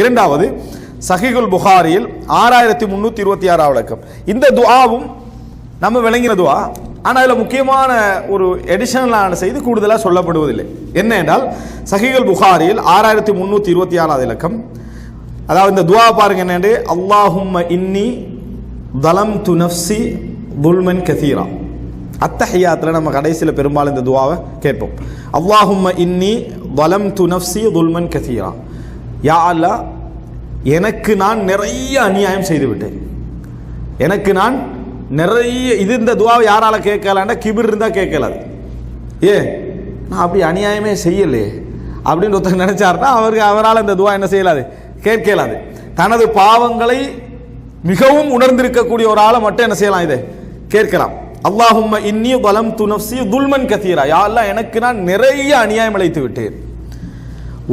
இரண்டாவது சஹிகுல் புகாரியில் ஆறாயிரத்தி முந்நூற்றி இருபத்தி ஆறாவது விளக்கம் இந்த துவாவும் நம்ம விளங்கின துவா ஆனால் அதில் முக்கியமான ஒரு எடிஷனலான செய்தி கூடுதலாக சொல்லப்படுவதில்லை. என்ன என்றால் சஹிகுல் புகாரியில் ஆறாயிரத்தி முந்நூற்றி இருபத்தி ஆறாவது இலக்கம் அதாவது இந்த துவா பாருங்க என்னென்று அல்லாஹும் இன்னி தலம் து நஃப்சி துல்மன் கசீரா. அத்தஹியாத்தில் நம்ம கடைசியில் பெரும்பாலும் இந்த துவாவை கேட்போம். அல்லாஹும் இன்னி வலம் து நஃப்சி துல்மன் கசீரா. யா அல்லா எனக்கு நான் நிறைய அநியாயம் செய்துவிட்டேன். எனக்கு நான் நிறைய இது இந்த துவாவை யாரால் கேட்கலான்னா கிபிர் இருந்தால் கேட்கலாது. ஏ நான் அப்படி அநியாயமே செய்யலையே அப்படின்னு ஒருத்தர் நினச்சாருன்னா அவருக்கு அவரால் இந்த துவா என்ன செய்யலாது? கேட்கலாது. தனது பாவங்களை மிகவும் உணர்ந்திருக்கக்கூடிய ஒரு ஆளை மட்டும் என்ன செய்யலாம் இதை? கேட்கலாம். அல்லாஹும் இன்னி பலம் துணப்சி துல்மன் கத்தீரா. யாரெல்லாம் எனக்கு நான் நிறைய அநியாயம் அழைத்து விட்டேன்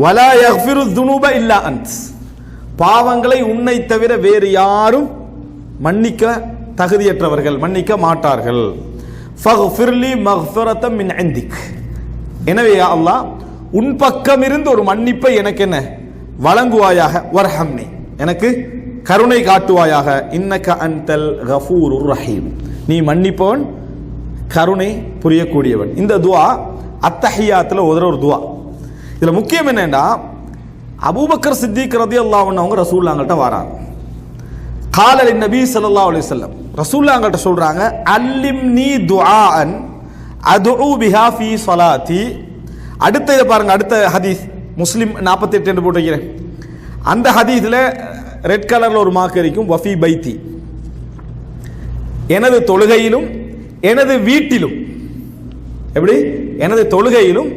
வலா யஃபிரு துனுப இல்லா அன்ஸ் பாவங்களை உன்னை தவிர வேறு யாரும் மன்னிக்க தகுதியற்றவர்கள் மன்னிக்க மாட்டார்கள். ஃபஹ்ஃபிர்லி மக்ஃபிரத்தம் மின் ஐந்திக் எனவே அல்லாஹ் உன் பக்கம் இருந்து ஒரு மன்னிப்பை எனக்கு என்ன? வழங்குவாயாக வர்ஹம்னி. எனக்கு கருணை காட்டுவாயாக. இன்னக்க அன்தல் கஃபூர் ரஹீம். நீ மன்னிப்பவன் கருணை புரியக்கூடியவன். இந்த துவா அத்தஹியாத்தில் உதற ஒரு துவா. இதில் முக்கியம் என்னென்னா அபூபக்கர் சித்திக் ரதி அவங்க ரசூல்லாங்கள்ட்ட வராங்க. காலலி நபி சல்லா அலி சொல்லம் ரசூல்லாங்கள்ட்ட சொல்கிறாங்க அல்லிம் நீ துஆஅன் அதுஉ பிஹா ஃபீ சொலாத்தி அடுத்த இதை பாருங்க அடுத்த ஹதீஸ் முஸ்லீம் நாற்பத்தெட்டு என்று போட்டிருக்கிறேன். அந்த ஹதீஸில் ரெட் கலரில் ஒரு மார்க் இருக்கும் வஃபி பைத்தி. எனது தொழுகையிலும் எனது வீட்டிலும் எப்படி? எனது தொழுகையிலும்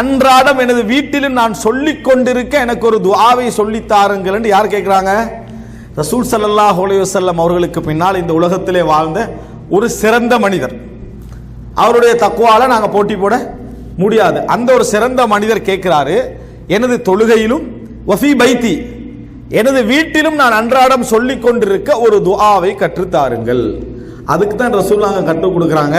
அன்றாடம் எனது வீட்டிலும் நான் சொல்லிக் கொண்டிருக்க எனக்கு ஒரு துவாவை சொல்லித் தாருங்கள் என்று யார் கேட்குறாங்க? ரசூல் ஸல்லல்லாஹு அலைஹி அவர்களுக்கு பின்னால் இந்த உலகத்திலே வாழ்ந்த ஒரு சிறந்த மனிதர். அவருடைய தக்குவால நாங்கள் போட்டி போட முடியாது. அந்த ஒரு சிறந்த மனிதர் கேட்கிறாரு எனது தொழுகையிலும் வஃபி பைத்தி எனது வீட்டிலும் நான் அன்றாடம் சொல்லிக் கொண்டிருக்க ஒரு துஆவை கற்றுத்தாருங்கள் அதுக்கு தான் ரசூல் நாங்கள் கற்றுக் கொடுக்குறாங்க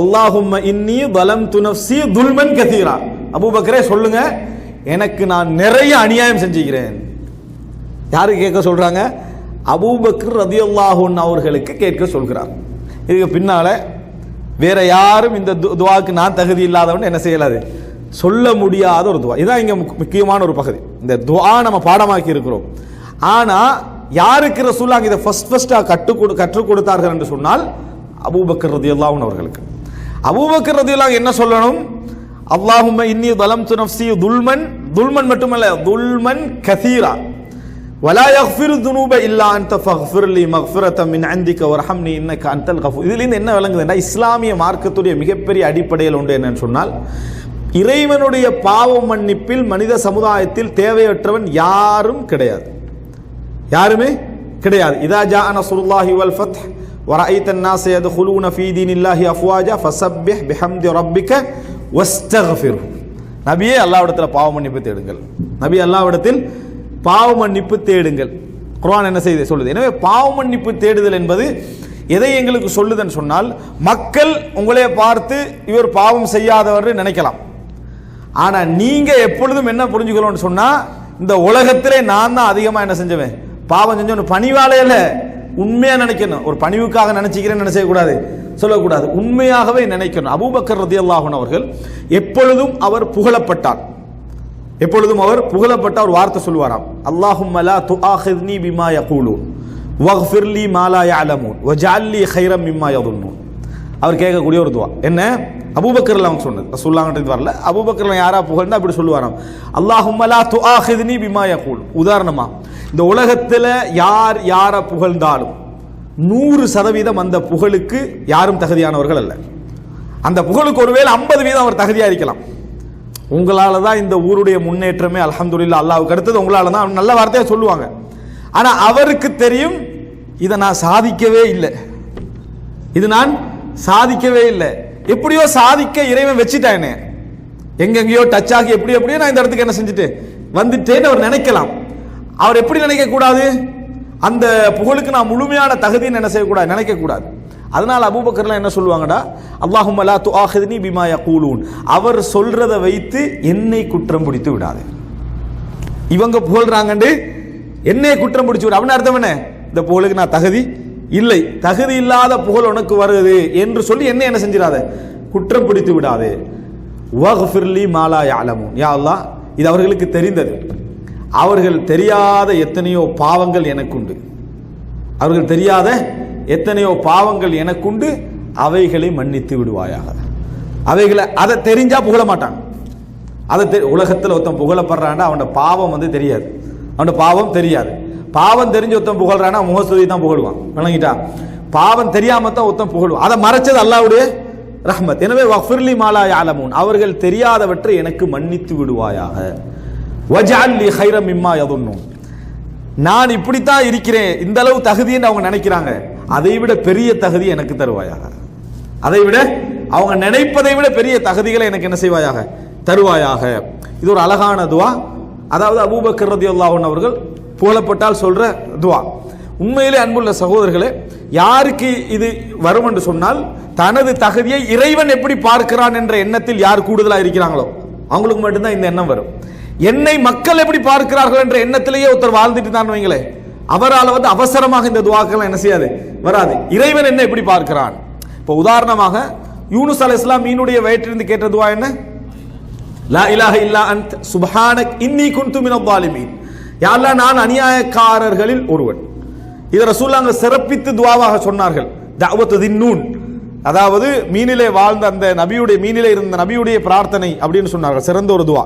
அல்லாஹும் இன்னி வலம் துனப்சி துல்மன் கதீரா அபுபக்கரே சொல்லுங்க. எனக்கு நான் நிறைய அநியாயம் செஞ்சுக்கிறேன். யாரு கேட்க சொல்றாங்க? அபூபக்கர் ரதியுல்லாஹூன் அவர்களுக்கு கேட்க சொல்கிறார். இதுக்கு பின்னால வேற யாரும் இந்த து- துவாக்கு நான் தகுதி இல்லாதவன் என்ன செய்யலாது? சொல்ல முடியாத ஒரு துவா. இதுதான் இங்க முக்கியமான ஒரு பகுதி. இந்த துவா நம்ம பாடமாக்கி இருக்கிறோம். ஆனா யாருக்கு ரசூல்லா இதை ஃபர்ஸ்ட் ஃபர்ஸ்டா கற்றுக் கொடு கற்றுக் கொடுத்தார்கள் என்று சொன்னால் அபூபக்கர் ரதியுல்லாஹுன் அவர்களுக்கு. அபூபக்கர் ரதியுல்லாஹ் என்ன சொல்லணும்? அல்லாஹும்ம இன்னி தலம் நஃப்ஸி துல்மன் துல்மன் மட்டுமல்ல துல்மன் கதீரா ولا يغفر الذنوب الا انت فاغفر لي مغفرة من عندك وارحمني انك انت الغفور இதிலிருந்து என்ன விளங்குதுன்னா இஸ்லாமிய மார்க்கத்துடைய மிகப்பெரிய அடிப்படையில் உண்டு என்னன்னு சொன்னால் இறைவனுடைய பாவ மன்னிப்பில் மனித சமுதாயத்தில் தேவையற்றவன் யாரும் கிடையாது யாருமே கிடையாது இதா ஜா நஸ்ருல்லாஹி வல் ஃபத்ஹ் ورأيت الناس يدخلون في دين الله أفواجا فسبح بحمد ஒஸ்தகஃபிரும் நபியே அல்லாவிடத்தில் பாவ மன்னிப்பு தேடுங்கள். நபி அல்லாவிடத்தில் பாவ மன்னிப்பு தேடுங்கள். குரான் என்ன செய்து சொல்லுது? எனவே பாவ மன்னிப்பு தேடுதல் என்பது எதை எங்களுக்கு சொல்லுதுன்னு சொன்னால் மக்கள் உங்களே பார்த்து இவர் பாவம் செய்யாதவர் நினைக்கலாம். ஆனால் நீங்கள் எப்பொழுதும் என்ன புரிஞ்சுக்கணும்னு சொன்னால் இந்த உலகத்திலே நான் தான் அதிகமாக என்ன செஞ்சுவேன்? பாவம் செஞ்சோன்னு பணிவாலையில் உண்மையாக உண்மையா நினைக்கணும். ஒரு பணிவுக்காக நினைச்சுக்கிறேன்னு நினைச்சக்கூடாது. சொல்லக்கூடாது. உண்மையாகவே நினைக்கணும். அபூபக்கர் ரதியல்லாஹன் அவர்கள் எப்பொழுதும் அவர் புகழப்பட்டார். எப்பொழுதும் அவர் புகழப்பட்ட ஒரு வார்த்தை சொல்வாராம் அல்லாஹும் லா துஆஹித்னி பிமா யகூலூன் வஃபிர்லி லி அலமூன் வ யஅலமூன் ஹைரம் லி மிம்மா யதுன்னூன். அவர் கேட்கக்கூடிய ஒரு துவா. என்ன? அபூபக்கர்ல அவங்க சொன்னது. ரசூலுல்லாஹ்ன்றது வரல. அபூபக்கர்ல யாரா புகழ்ந்தா அப்படி சொல்லுவாராம். அல்லாஹும் து துஆஹித்னி பிமா யகூல் உதாரணமா இந்த உலகத்தில் யார் யாரை புகழ்ந்தாலும் நூறு சதவீதம் அந்த புகழுக்கு யாரும் தகுதியானவர்கள் அல்ல. அந்த புகழுக்கு ஒருவேளை ஐம்பது வீதம் அவர் தகுதியாக இருக்கலாம். உங்களால தான் இந்த ஊருடைய முன்னேற்றமே அலமதுல்லா அல்லாவுக்கு அடுத்தது உங்களால தான் நல்ல வார்த்தையை சொல்லுவாங்க. ஆனால் அவருக்கு தெரியும் இதை நான் சாதிக்கவே இல்லை. இது நான் சாதிக்கவே இல்லை. எப்படியோ சாதிக்க இறைவன் வச்சுட்டானே எங்கெங்கேயோ டச் ஆகி எப்படி எப்படியோ நான் இந்த இடத்துக்கு என்ன செஞ்சுட்டு வந்துட்டேன்னு அவர் நினைக்கலாம். அவர் எப்படி நினைக்க கூடாது? அந்த புகழுக்கு நான் முழுமையான தகுதின்னு என்ன செய்யக்கூடாது? நினைக்க கூடாது அபூபக்கர்லாம் என்ன சொல்லுவாங்கடா? அல்லாஹும் து ஆஹதினி பிமாயா கூலூன் அவர் சொல்றதை வைத்து என்னை குற்றம் பிடித்து விடாது. இவங்க புகழ்றாங்கண்டு என்னை குற்றம் பிடிச்சி விடு. அப்படின்னு அர்த்தம் என்ன? இந்த புகழுக்கு நான் தகுதி இல்லை. தகுதி இல்லாத புகழ் உனக்கு வருது என்று சொல்லி என்ன என்ன செஞ்சிடாத? குற்றம் பிடித்து விடாது. வஹ்ஃபிர்லி மாலா யாலமுன் யா அல்லா இது அவர்களுக்கு தெரிந்தது. அவர்கள் தெரியாத எத்தனையோ பாவங்கள் எனக்குண்டு. அவர்கள் தெரியாத எத்தனையோ பாவங்கள் எனக்குண்டு. அவைகளை மன்னித்து விடுவாயாக. அவைகளை அதை தெரிஞ்சா புகழ மாட்டான். அதை தெ உலகத்தில் ஒருத்தன் புகழப்படுறான்னா அவனோட பாவம் வந்து தெரியாது. அவனோட பாவம் தெரியாது. பாவம் தெரிஞ்சு ஒருத்தன் புகழ்றானா முகஸ்துதி தான் புகழுவான். விளங்கிட்டா? பாவம் தெரியாம தான் ஒருத்தன் புகழுவான். அதை மறைச்சது அல்லாவுடைய ரஹ்மத். எனவே வஃபிர்லி மாலா யாலமூன் அவர்கள் தெரியாதவற்றை எனக்கு மன்னித்து விடுவாயாக. வஜால்லி ஹைரம் இம்மா யதுன்னும் நான் இப்படித்தான் இருக்கிறேன். இந்த அளவு தகுதின்னு அவங்க நினைக்கிறாங்க. அதை விட பெரிய தகுதி எனக்கு தருவாயாக. அதை விட அவங்க நினைப்பதை விட பெரிய தகுதிகளை எனக்கு என்ன செய்வாயாக? தருவாயாக. இது ஒரு அழகான துவா. அதாவது அபூபக்கர் அல்லாஹன் அவர்கள் புகழப்பட்டால் சொல்ற துவா. உண்மையிலே அன்புள்ள சகோதரர்களே யாருக்கு இது வரும் என்று சொன்னால் தனது தகுதியை இறைவன் எப்படி பார்க்கிறான் என்ற எண்ணத்தில் யார் கூடுதலாக இருக்கிறாங்களோ அவங்களுக்கு மட்டும்தான் இந்த எண்ணம் வரும். என்னை மக்கள் எப்படி பார்க்கிறார்கள் என்ற எண்ணத்திலேயே ஒருத்தர் வாழ்ந்துட்டு தான் வைங்களே அவரால் வந்து அவசரமாக இந்த துவாக்கெல்லாம் என்ன செய்யாது வராது. இறைவன் என்ன எப்படி பார்க்கிறான்? இப்போ உதாரணமாக யூனுஸ் அலை இஸ்லாம் மீனுடைய வயிற்றிலிருந்து கேட்ட துவா என்ன? லா இலாஹ இல்லா அன்த் சுபஹானக் இன்னி குன்து மினல் ஸாலிமீன். யா நான் அநியாயக்காரர்களில் ஒருவன். இதை ரசூல்லாங்க சிறப்பித்து துவாவாக சொன்னார்கள். தாவத்து தின்னூன். அதாவது மீனிலே வாழ்ந்த அந்த நபியுடைய மீனிலே இருந்த நபியுடைய பிரார்த்தனை அப்படின்னு சொன்னார்கள். சிறந்த ஒரு துவா.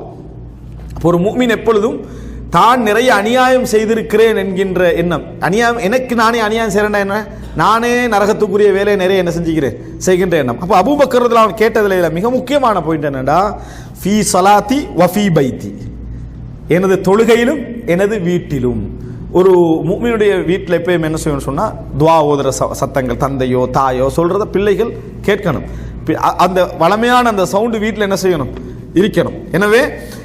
ஒரு மூமின் எப்பொழுதும் தான் நிறைய அநியாயம் செய்திருக்கிறேன் என்கின்ற எண்ணம். அநியாயம் எனக்கு நானே அநியாயம் செய்கிறேன் என்ன? நானே நரகத்துக்குரிய வேலையை நிறைய என்ன செஞ்சுக்கிறேன்? செய்கின்ற எண்ணம். அப்போ அபூபக்கரத்தில் அவன் கேட்டதில் இல்லை மிக முக்கியமான பாயிண்ட் என்னடா ஃபீ சலாத்தி வஃபி பைத்தி. எனது தொழுகையிலும் எனது வீட்டிலும். ஒரு மூமியினுடைய வீட்டில் எப்பயும் என்ன செய்யணும்னு சொன்னால் துவா ஓதுற ச சத்தங்கள் தந்தையோ தாயோ சொல்கிறத பிள்ளைகள் கேட்கணும். பி- அந்த வளமையான அந்த சவுண்டு வீட்டில் என்ன செய்யணும்? இருக்கணும். எனவே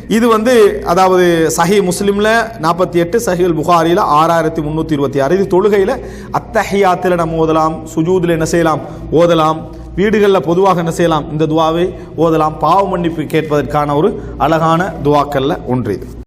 இது வந்து அதாவது சஹி முஸ்லீமில் நாற்பத்தி எட்டு சஹில் புகாரியில் ஆறாயிரத்தி முந்நூற்றி இருபத்தி ஆறு. இது தொழுகையில் அத்தஹியாத்தில் நம்ம ஓதலாம் சுஜூதில் என்ன செய்யலாம்? ஓதலாம். வீடுகளில் பொதுவாக என்ன செய்யலாம்? இந்த துவாவை ஓதலாம். பாவ மன்னிப்பு கேட்பதற்கான ஒரு அழகான துவாக்களில் ஒன்று இது.